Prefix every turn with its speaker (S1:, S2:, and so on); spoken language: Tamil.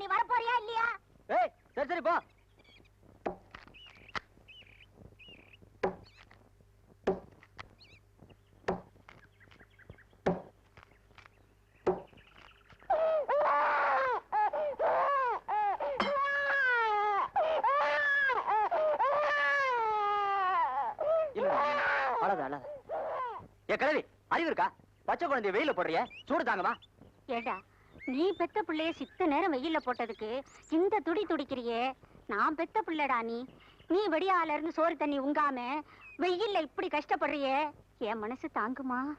S1: நீ வரப்போறியா இல்லையா?
S2: ஏய் சரி சரி போ. அழாத அழாத ஏ கிழவி அறிவு இருக்கா? பச்சை குழந்தைய வெயில போடுறிய? சூடு தாங்கம்மா.
S1: ஏண்டா நீ பெத்த பிள்ளைய சித்த நேரம் வெயில்ல போட்டதுக்கு இந்த துடி துடிக்கிறியே? நான் பெத்த பிள்ளைடா நீ. நீ வெடியால இருந்து சோறு தண்ணி உங்காம வெயில்ல இப்படி கஷ்டப்படுறியே? என் மனசு தாங்குமா?